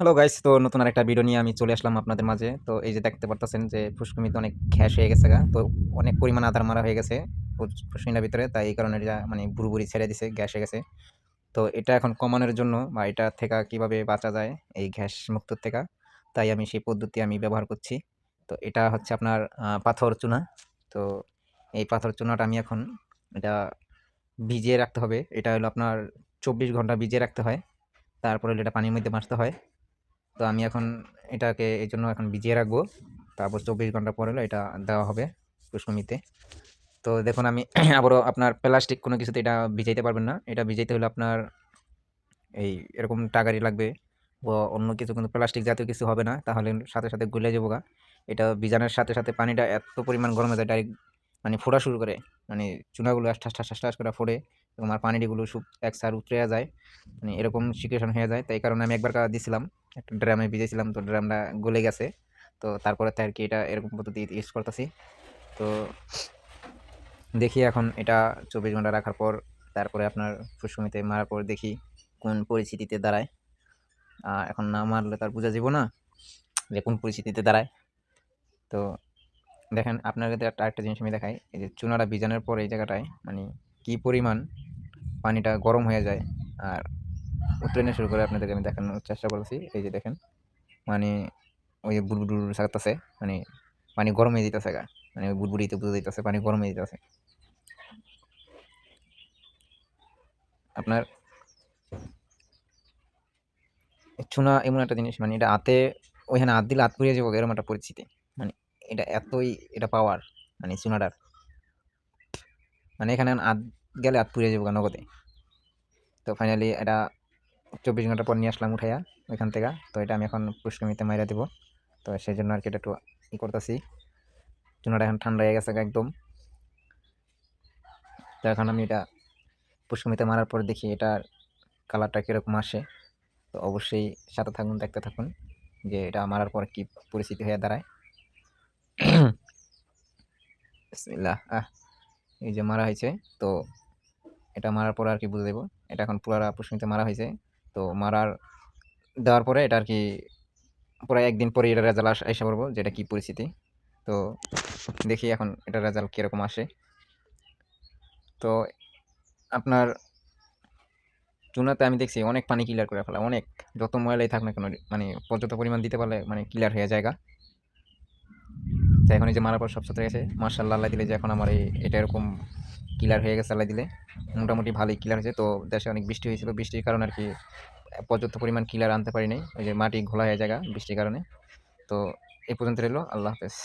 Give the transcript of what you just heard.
Hello guys তো নতুন আরেকটা ভিডিও নিয়ে আমি চলে আসলাম আপনাদের মাঝে। তো এই যে দেখতে পারতেছেন যে ফুসকুমিতে অনেক ঘ্যাস হয়ে গেছে গা। তো অনেক পরিমাণ আধার মারা হয়ে গেছে ফুস- ফুসকুনিটার ভিতরে। তাই এই কারণে এটা মানে বুড়ি ছেড়ে দিছে, গ্যাস হয়ে গেছে। তো এটা এখন কমানোর জন্য বা এটা থেকে কীভাবে বাঁচা যায় এই গ্যাস মুক্ত থেকে, তাই আমি সেই পদ্ধতি আমি ব্যবহার করছি। তো এটা হচ্ছে আপনার পাথর চুনা। তো এই পাথর চুনাটা আমি এখন এটা ভিজিয়ে রাখতে হবে। এটা হলো আপনার চব্বিশ ঘণ্টা ভিজিয়ে রাখতে হয়। তারপরে এটা পানির মধ্যে মাছতে হয়। তো আমি এখন এটাকে এই জন্য এখন ভিজিয়ে রাখব। তারপর চব্বিশ ঘণ্টা পর এটা দেওয়া হবে পুষ্পমিতে তো দেখুন আমি আবারও আপনার প্লাস্টিক কোনো কিছুতে এটা ভিজাইতে পারবেন না। এটা ভিজাইতে হলে আপনার এই এরকম টাগারি লাগবে বা অন্য কিছু কিন্তু প্লাস্টিক জাতীয় কিছু হবে না। তাহলে সাথে সাথে গলে যাব গা। এটা ভিজানোর সাথে সাথে পানিটা এত পরিমাণ গরম হয়ে যায় ডাইরেক্ট মানে ফোটা শুরু করে। মানে চুনাগুলো ঠাস ঠাস ঠাস ঠাস করে ফোড়ে। আর পানিগুলো সব এক সার উতরে যায়। মানে এরকম সিচুয়েশন হয়ে যায়। তাই কারণে আমি একবার দিছিলাম। একটা ড্রামে ভিজেছিলাম। তো ড্রামটা গলে গেছে। তো তারপরে তো আর কি এটা এরকম পদ্ধতি ইউজ করতেছি। তো দেখি এখন এটা চব্বিশ ঘণ্টা রাখার পর তারপরে আপনার ফুসকুমিতে মারার পর দেখি কোন পরিস্থিতিতে দাঁড়ায়। আহ, এখন না মারলে তার বোঝা যাব না যে কোন পরিস্থিতিতে দাঁড়ায়। তো দেখেন আপনাকে একটা আরেকটা জিনিস আমি দেখাই। এই যে চুনাটা ভিজানোর পর এই জায়গাটায় মানে কি পরিমাণ পানিটা গরম হয়ে যায় আর উত্তরণে শুরু করে আপনাদেরকে আমি দেখানোর চেষ্টা করতেছি। এই যে দেখেন মানে ওই যে বুড়বুড় সারতেছে মানে পানি গরম হয়ে যেতেছে গা মানে ওই বুড়বুড়িতে বুঝে যেতেছে পানি গরম হয়ে যেতেছে আপনার চুনা এমন একটা জিনিস মানে এটা হাতে, ওইখানে হাত দিলে হাত পুড়িয়ে যাব এরকম একটা পরিস্থিতি মানে এটা এতই, এটা পাওয়ার মানে চুনাটার। মানে এখানে আধ গেলে হাত পুড়িয়ে যাব নগদে। তো ফাইনালি এটা চব্বিশ ঘণ্টা পর নিয়ে আসলাম উঠাইয়া ওইখান থেকে। তো এটা আমি এখন পুষ্কমিতে মাইরা দিব। তো সেই জন্য আর কি এটা একটু ই করতেছি। চুনাটা এখন ঠান্ডা হয়ে গেছে একদম। তো এখন আমি এটা পুষ্কমিতে মারার পর দেখি এটার কালারটা কীরকম আসে। তো অবশ্যই সাথে থাকুন, দেখতে থাকুন যে এটা মারার পর কি পরিস্থিতি হয়ে দাঁড়ায়। বিসমিল্লাহ, আহ। এই যে মারা হয়েছে, তো এটা মারার পর আর কি বুঝে দেবো। এটা এখন পুরা পুষ্কমিতে মারা হয়েছে, তো মারার দেওয়ার পরে এটা আর কি পুরো একদিন পরে এটা রেজাল্ট এসে পড়ব যেটা কি পরিস্থিতি। তো দেখি এখন এটা রেজাল্ট কীরকম আসে। তো আপনার চুনাতে আমি দেখছি অনেক পানি ক্লিয়ার করে ফেলা, অনেক, যত ময়লাই থাক না কেন মানে পর্যাপ্ত পরিমাণ দিতে পারলে মানে ক্লিয়ার হয়ে জায়গা তো এখন এই যে মারার পর সব সাথে গেছে। মার্শাল্লাহ আল্লাহ দিলে যে এখন আমার এই এটা এরকম কিলার হয়ে গেছে, আল্লাহ দিলে। মোটামুটি ভালোই ক্লিয়ার হয়েছে। তো দেশে অনেক বৃষ্টি হয়েছিল। বৃষ্টির কারণে আর কি পর্যাপ্ত পরিমাণ ক্লিয়ার আনতে পারি নাই ওই যে মাটি ঘোলা হয়ে জায়গা বৃষ্টির কারণে। তো এই পর্যন্ত রইল। আল্লাহ হাফেজ।